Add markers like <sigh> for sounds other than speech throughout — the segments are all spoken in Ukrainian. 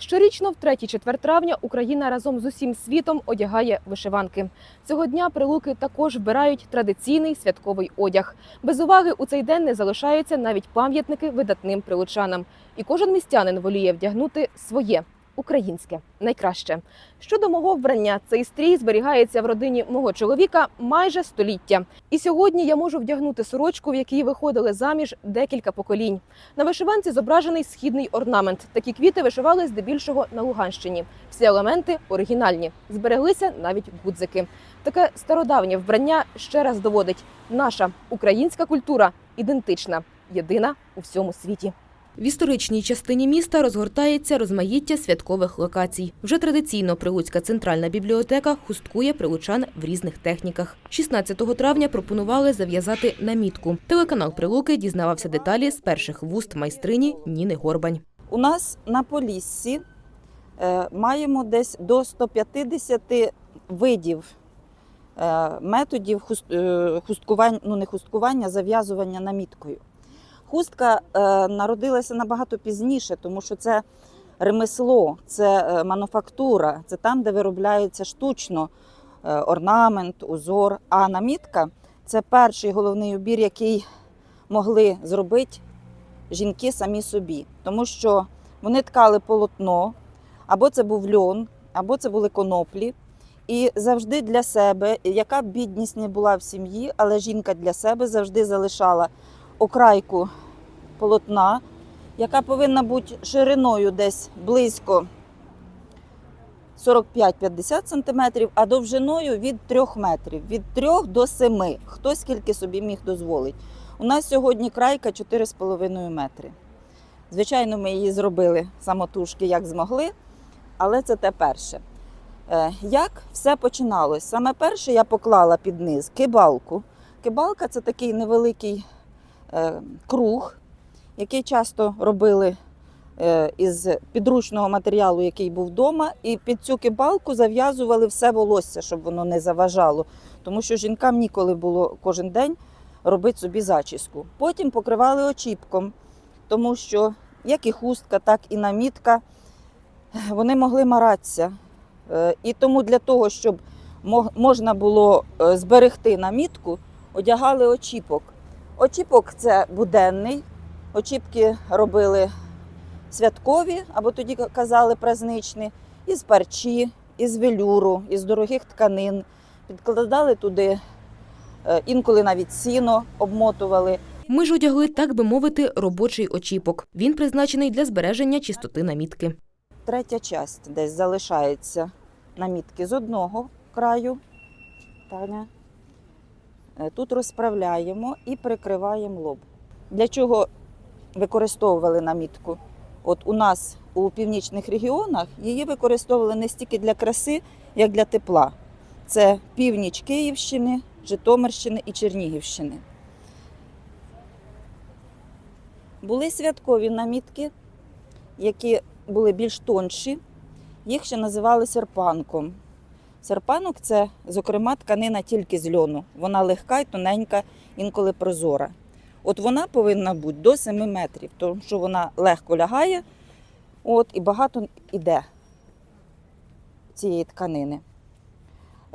Щорічно, в 3-4 травня, Україна разом з усім світом одягає вишиванки. Цього дня прилуки також вбирають традиційний святковий одяг. Без уваги у цей день не залишаються навіть пам'ятники видатним прилучанам. І кожен містянин воліє вдягнути своє українське найкраще. Щодо мого вбрання, цей стрій зберігається в родині мого чоловіка майже століття. І сьогодні я можу вдягнути сорочку, в якій виходили заміж декілька поколінь. На вишиванці зображений східний орнамент. Такі квіти вишивали здебільшого на Луганщині. Всі елементи оригінальні. Збереглися навіть гудзики. Таке стародавнє вбрання ще раз доводить: наша українська культура ідентична, єдина у всьому світі. В історичній частині міста розгортається розмаїття святкових локацій. Вже традиційно Прилуцька центральна бібліотека хусткує прилучан в різних техніках. 16 травня пропонували зав'язати намітку. Телеканал Прилуки дізнавався деталі з перших вуст майстрині Ніни Горбань. У нас на Поліссі е, маємо десь до 150 видів е, методів е, хусткування, ну не хусткування, зав'язування наміткою. Хустка е, народилася набагато пізніше, тому що це ремесло, це е, мануфактура, це там, де виробляється штучно е, орнамент, узор. А намітка це перший головний убір, який могли зробити жінки самі собі, тому що вони ткали полотно, або це був льон, або це були коноплі. І завжди для себе, яка б бідність не була в сім'ї, але жінка для себе завжди залишала окрайку полотна, яка повинна бути шириною десь близько 45-50 см, а довжиною від 3 метрів, від 3 до 7. Хто скільки собі міг дозволити. У нас сьогодні крайка 4,5 метри. Звичайно, ми її зробили самотужки, як змогли, але це те перше. Е, Як все починалось? Саме перше я поклала під низ кибалку. Кибалка це такий невеликий круг, який часто робили е, із підручного матеріалу, який був вдома, і під цю кибалку зав'язували все волосся, щоб воно не заважало. Тому що жінкам ніколи було кожен день робити собі зачіску. Потім покривали очіпком, тому що як і хустка, так і намітка, вони могли маратися. Е, І тому для того, щоб можна було е, зберегти намітку, одягали очіпок. Очіпок це буденний, очіпки робили святкові, або тоді казали праздничні, із парчі, із велюру, із дорогих тканин. Підкладали туди е, інколи навіть сіно обмотували. Ми ж одягли, так би мовити, робочий очіпок. Він призначений для збереження чистоти намітки. Третя часть десь залишається намітки з одного краю. Таня. Е, Тут розправляємо і прикриваємо лоб. Для чого використовували намітку? От у нас у північних регіонах її використовували не стільки для краси, як для тепла. Це північ Київщини, Житомирщини і Чернігівщини. Були святкові намітки, які були більш тонші. Їх ще називали серпанком. Серпанок це, зокрема, тканина тільки з льону. Вона легка і тоненька, інколи прозора. От вона повинна бути до 7 метрів, тому що вона легко лягає от, і багато йде цієї тканини.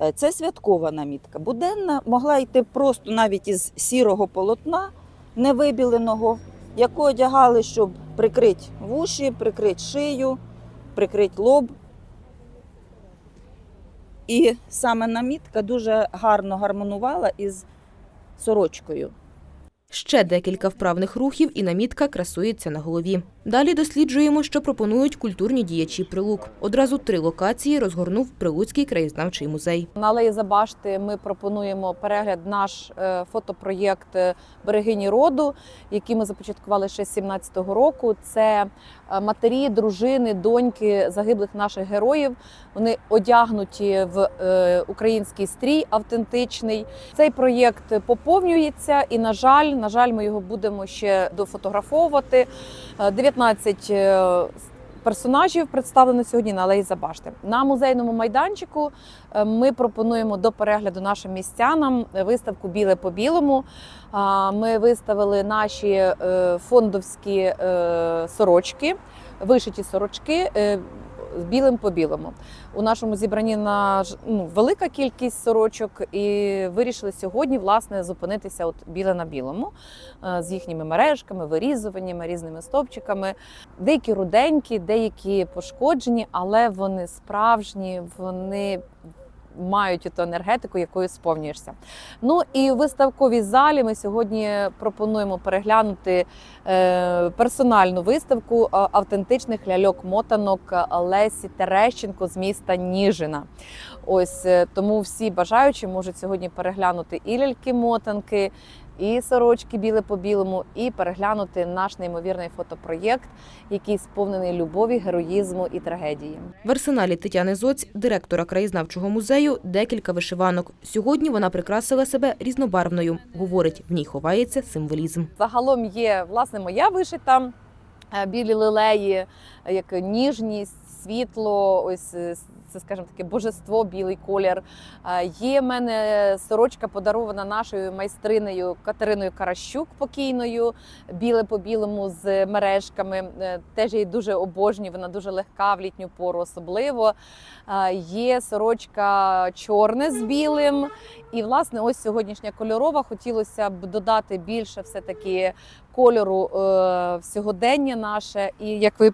Е, Це святкова намітка. Буденна могла йти просто навіть із сірого полотна, невибіленого, яку одягали, щоб прикрити вуші, прикрити шию, прикрити лоб. І саме намітка дуже гарно гармонувала із сорочкою. Ще декілька вправних рухів і намітка красується на голові. Далі досліджуємо, що пропонують культурні діячі прилук. Одразу три локації розгорнув Прилуцький краєзнавчий музей. На Алеї Забашти ми пропонуємо перегляд наш е, фотопроєкт е, Берегині роду, який ми започаткували ще з 17-го року. Це е, матері, дружини, доньки загиблих наших героїв. Вони одягнуті в е, український стрій автентичний. Цей проєкт поповнюється, і на жаль, на жаль, ми його будемо ще дофотографовувати. Е, 19 е, персонажів представлено сьогодні на Алеї Забашти. На музейному майданчику е, ми пропонуємо до перегляду нашим містянам виставку Біле по білому. Ми виставили наші е, фондовські е, сорочки. вишиті сорочки. е, з білим по білому. У нашому зібранні на ну, велика кількість сорочок, і вирішили сьогодні власне зупинитися от біле на білому е, з їхніми мережками, вирізуваннями, різними стовпчиками. Деякі руденькі, деякі пошкоджені, але вони справжні, вони мають ту енергетику, якою сповнюєшся. Ну і в виставковій залі ми сьогодні пропонуємо переглянути е, персональну виставку е, автентичних ляльок-мотанок Лесі Терещенко з міста Ніжина. Ось е, тому всі бажаючі можуть сьогодні переглянути і ляльки-мотанки, і сорочки біле по білому, і переглянути наш неймовірний фотопроєкт, який сповнений любові, героїзму і трагедії. В арсеналі Тетяни Зоць, директора краєзнавчого музею, декілька вишиванок. Сьогодні вона прикрасила себе різнобарвною. Говорить, в ній ховається символізм. Загалом є власне моя вишита е, білі лилеї, е, як ніжність, світло, ось е, це, скажімо таке, божество, білий колір. Є в мене сорочка подарована нашою майстринею Катериною Каращук покійною, біле по білому з мережками. Е, Теж її дуже обожнюю, вона дуже легка в літню пору, особливо. Є сорочка чорне з білим. І власне, ось сьогоднішня кольорова. Хотілося б додати більше все таки кольору е, в сьогодення наше. І як ви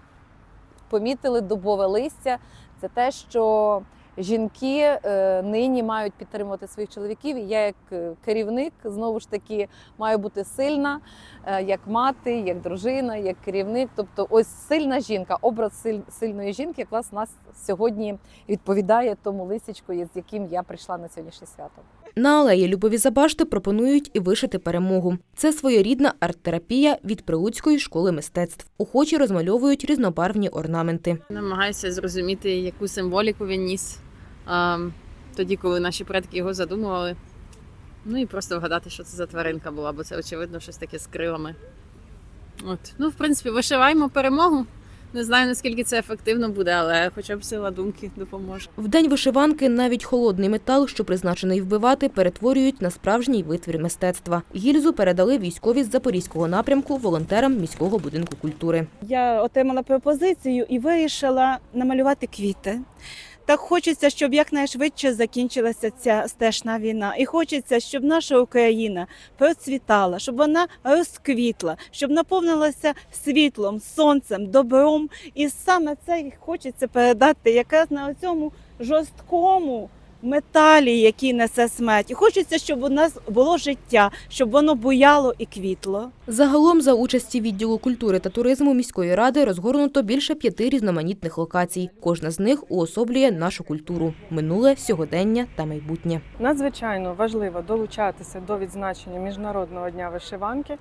помітили, дубове листя це те, що жінки е, нині мають підтримувати своїх чоловіків. І я, як е, керівник, знову ж таки маю бути сильна, е, як мати, як дружина, як керівник. Тобто, ось сильна жінка, образ сильної жінки, якраз нас сьогодні відповідає тому листячку, з яким я прийшла на сьогоднішнє свято. На алеї Любові Забашти пропонують і вишити перемогу. Це своєрідна арт-терапія від Прилуцької школи мистецтв. Охочі розмальовують різнобарвні орнаменти. Намагаюся зрозуміти, яку символіку він ніс тоді, коли наші предки його задумували. Ну і просто вгадати, що це за тваринка була, бо це очевидно щось таке з крилами. От. Ну, в принципі, вишиваємо перемогу. Не знаю, наскільки це ефективно буде, але хоча б сила думки допоможе. В день вишиванки навіть холодний метал, що призначений вбивати, перетворюють на справжній витвір мистецтва. Гільзу передали військові з запорізького напрямку волонтерам міського будинку культури. Я отримала пропозицію і вирішила намалювати квіти. Так хочеться, щоб якнайшвидше закінчилася ця стежна війна. І хочеться, щоб наша Україна процвітала, щоб вона розквітла, щоб наповнилася світлом, сонцем, добром. І саме це хочеться передати якраз на цьому жорсткому металі, який несе смерть. І хочеться, щоб у нас було життя, щоб воно буяло і квітло. Загалом за участі відділу культури та туризму міської ради розгорнуто більше п'яти різноманітних локацій. Кожна з них уособлює нашу культуру минуле, сьогодення та майбутнє. Надзвичайно важливо долучатися до відзначення міжнародного дня вишиванки.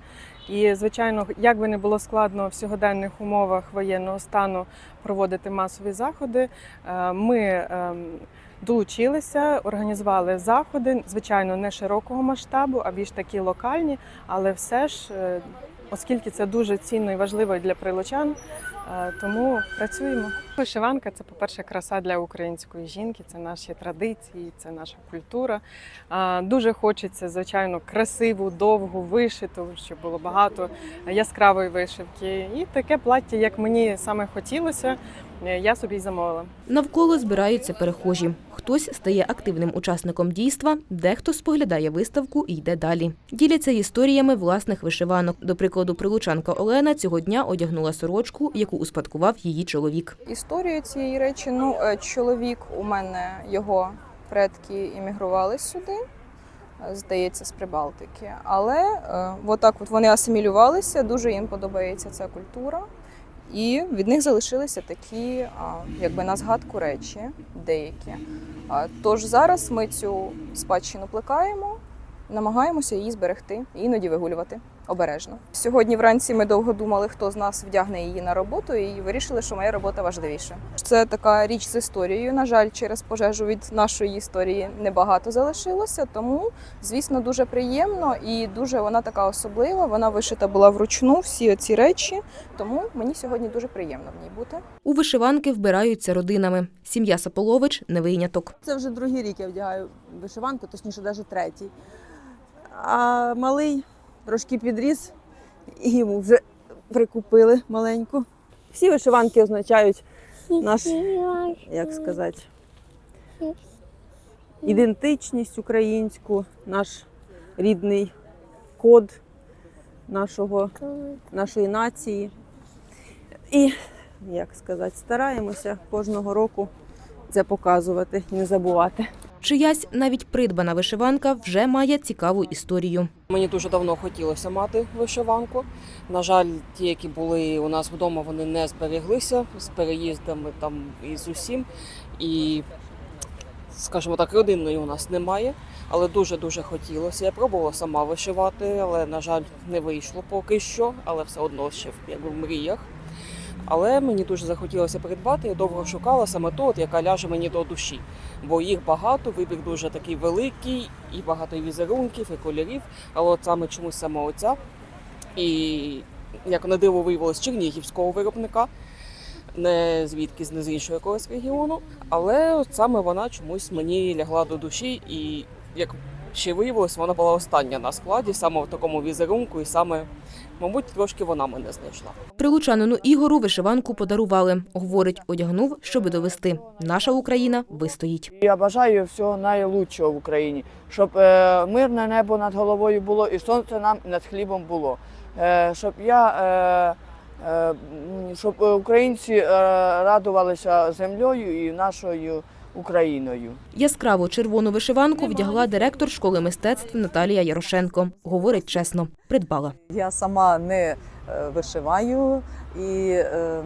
І, звичайно, як би не було складно в сьогоденних умовах воєнного стану проводити масові заходи, е, ми ем, долучилися, організували заходи, звичайно, не широкого масштабу, а більш такі локальні, але все ж, е, оскільки це дуже цінно і важливо для прилучан, тому працюємо. Вишиванка це, по-перше, краса для української жінки, це наші традиції, це наша культура. Дуже хочеться, звичайно, красиву, довгу, вишиту, щоб було багато яскравої вишивки. І таке плаття, як мені саме хотілося, е, я собі й замовила. Навколо збираються перехожі. Хтось стає активним учасником дійства, дехто споглядає виставку і йде далі. Діляться історіями власних вишиванок. До прикладу, прилучанка Олена цього дня одягнула сорочку, яку успадкував її чоловік. історію цієї речі. Ну, е, чоловік у мене його предки іммігрували сюди, е, здається, з Прибалтики. Але е, отак от вони асимілювалися, дуже їм подобається ця культура. І від них залишилися такі, а, якби на згадку речі, деякі. Тож зараз ми цю спадщину плекаємо, намагаємося її зберегти, і іноді вигулювати обережно. Сьогодні вранці ми довго думали, хто з нас вдягне її на роботу, і вирішили, що моя робота важливіша. Це така річ з історією. На жаль, через пожежу від нашої історії небагато залишилося. Тому, звісно, дуже приємно і дуже вона така особлива. Вона вишита була вручну всі ці речі. Тому мені сьогодні дуже приємно в ній бути. У вишиванки вбираються родинами. Сім'я Саполович не виняток. Це вже другий рік я вдягаю вишиванку, точніше, навіть третій. А малий трошки підріс, і йому вже прикупили маленьку. Всі вишиванки означають наш, як сказати, ідентичність українську, наш рідний код нашого, нашої нації. І, як сказати, стараємося кожного року це показувати, не забувати. Чиясь навіть придбана вишиванка вже має цікаву історію. Мені дуже давно хотілося мати вишиванку. На жаль, ті, які були у нас вдома, вони не збереглися з переїздами там і з усім. І, скажімо так, родинної у нас немає, але дуже-дуже хотілося. Я пробувала сама вишивати, але, на жаль, не вийшло поки що, але все одно ще в мріях. Але мені дуже захотілося придбати. Я довго шукала саме ту, яка ляже мені до душі. Бо їх багато, вибір дуже такий великий, і багато і візерунків, і кольорів. Але от саме чомусь саме оця. І як на диво виявилось чернігівського виробника, не звідки не з іншого якогось регіону. Але от саме вона чомусь мені лягла до душі, і як ще виявилось, вона була остання на складі, саме в такому візерунку, і саме, мабуть, трошки вона мене знайшла. Прилучанину Ігору вишиванку подарували. Говорить, одягнув, щоби довести. Наша Україна вистоїть. Я бажаю всього найлучшого в Україні, щоб е, мирне небо над головою було і сонце нам над хлібом було. Е, щоб я, е, е, щоб українці радувалися землею і нашою Україною. Яскраву червону вишиванку вдягла директор школи мистецтв Наталія Ярошенко. Говорить чесно, придбала. Я сама не е, вишиваю і е,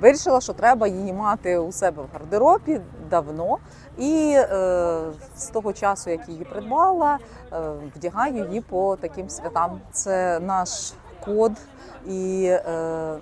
вирішила, що треба її мати у себе в гардеробі давно. І е, з того часу, як її придбала, е, вдягаю її по таким святам. Це наш код, і е,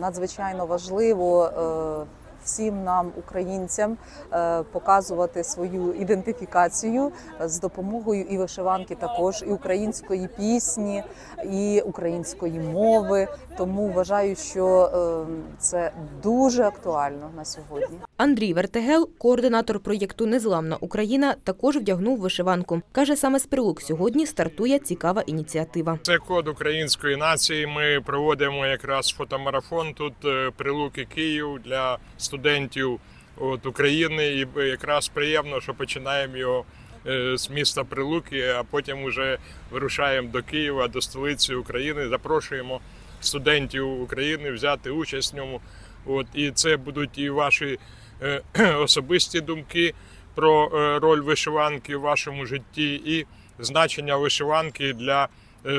надзвичайно важливо. Е, Всім нам, українцям, е, показувати свою ідентифікацію з допомогою і вишиванки, також і української пісні, і української мови. Тому вважаю, що е, це дуже актуально на сьогодні. Андрій Вертегел, координатор проєкту Незламна Україна, також вдягнув вишиванку. Каже, саме з прилук сьогодні стартує цікава ініціатива. Це код української нації. Ми проводимо якраз фотомарафон тут е, прилуки Київ для студентів от, України. І якраз приємно, що починаємо його е, з міста Прилуки, а потім вже вирушаємо до Києва, до столиці України. Запрошуємо студентів України взяти участь в ньому. От і це будуть і ваші е, <clears throat> особисті думки про е, роль вишиванки в вашому житті і значення вишиванки для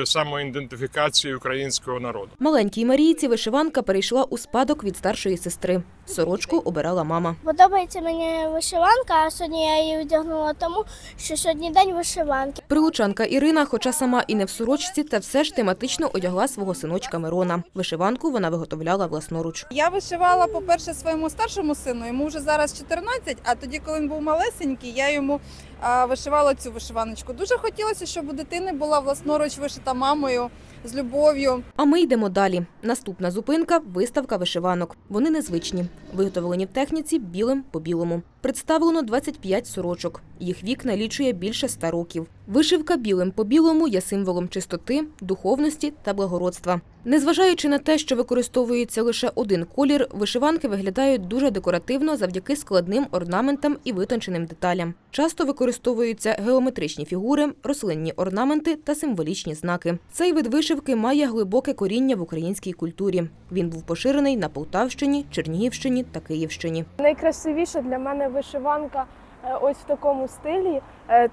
самоідентифікації українського народу. Маленькій Марійці вишиванка перейшла у спадок від старшої сестри. Сорочку обирала мама. Подобається мені вишиванка, а сьогодні я її вдягнула тому, що сьогодні день вишиванки. Прилучанка Ірина, хоча сама і не в сорочці, та все ж тематично одягла свого синочка Мирона. Вишиванку вона виготовляла власноруч. Я вишивала, по-перше, своєму старшому сину, йому вже зараз 14, а тоді, коли він був малесенький, я йому вишивала цю вишиваночку. Дуже хотілося, щоб у дитини була власноруч вишита мамою з любов'ю. А ми йдемо далі. Наступна зупинка виставка вишиванок. Вони незвичні, виготовлені в техніці білим по білому. Представлено 25 сорочок. Їх вік налічує більше 100 років. Вишивка білим по білому є символом чистоти, духовності та благородства. Незважаючи на те, що використовується лише один колір, вишиванки виглядають дуже декоративно завдяки складним орнаментам і витонченим деталям. Часто використовуються геометричні фігури, рослинні орнаменти та символічні знаки. Цей вид вишивки має глибоке коріння в українській культурі. Він був поширений на Полтавщині, Чернігівщині та Київщині. Найкрасивіша для мене вишиванка е, ось в такому стилі,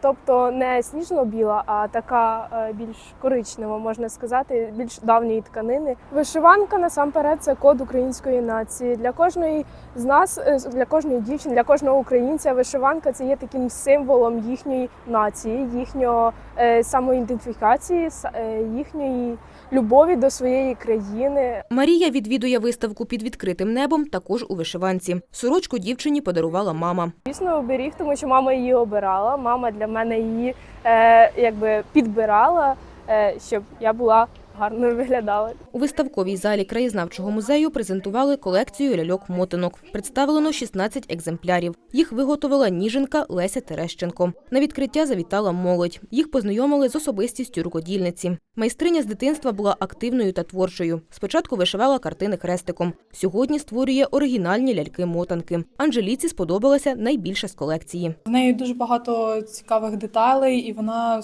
тобто не сніжно-біла, а така е, більш коричнева, можна сказати, більш давньої тканини. Вишиванка насамперед це код української нації. Для кожної з нас, е, для кожної дівчини, для кожного українця вишиванка це є таким символом їхньої нації, їхнього е, самоідентифікації, е, їхньої любові до своєї країни. Марія відвідує виставку під відкритим небом також у вишиванці. Сорочку дівчині подарувала мама. Звісно, оберіг, тому що мама її обирала. Мама для мене її е, якби підбирала, е, щоб я була гарно виглядали. У виставковій залі краєзнавчого музею презентували колекцію ляльок-мотинок. Представлено 16 екземплярів. Їх виготовила ніженка Леся Терещенко. На відкриття завітала молодь. Їх познайомили з особистістю рукодільниці. Майстриня з дитинства була активною та творчою. Спочатку вишивала картини хрестиком. Сьогодні створює оригінальні ляльки-мотанки. Анжеліці сподобалася найбільша з колекції. В неї дуже багато цікавих деталей, і вона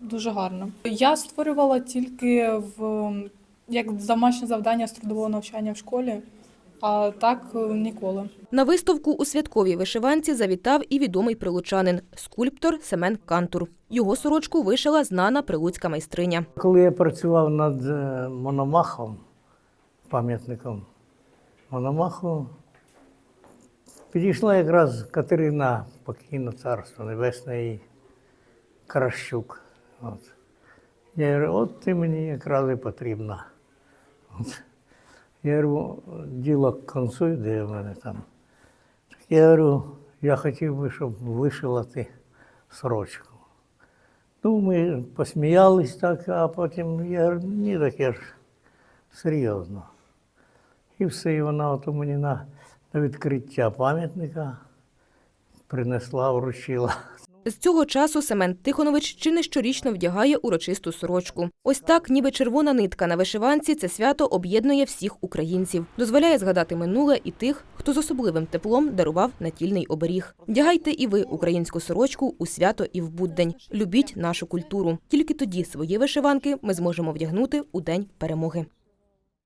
дуже гарна. Я створювала тільки в як домашнє завдання з трудового навчання в школі, а так е, ніколи. На виставку у святковій вишиванці завітав і відомий прилучанин – скульптор Семен Кантур. Його сорочку вишила знана прилуцька майстриня. Коли я працював над е, Мономахом, пам'ятником Мономаху, підійшла якраз Катерина, покійно царство небесне і Кращук. От. Я говорю, от ти мені якраз і потрібна. От. Я говорю, діло к концу йде в мене там. Так я говорю, я хотів би, щоб вишила ти сорочку. Ну, ми посміялись так, а потім я говорю, ні, так я ж серйозно. І все, і вона от мені на, на відкриття пам'ятника принесла, вручила. З цього часу Семен Тихонович чи не щорічно вдягає урочисту сорочку. Ось так, ніби червона нитка на вишиванці, це свято об'єднує всіх українців. Дозволяє згадати минуле і тих, хто з особливим теплом дарував натільний оберіг. Вдягайте і ви українську сорочку у свято і в буддень. Любіть нашу культуру. Тільки тоді свої вишиванки ми зможемо вдягнути у день перемоги.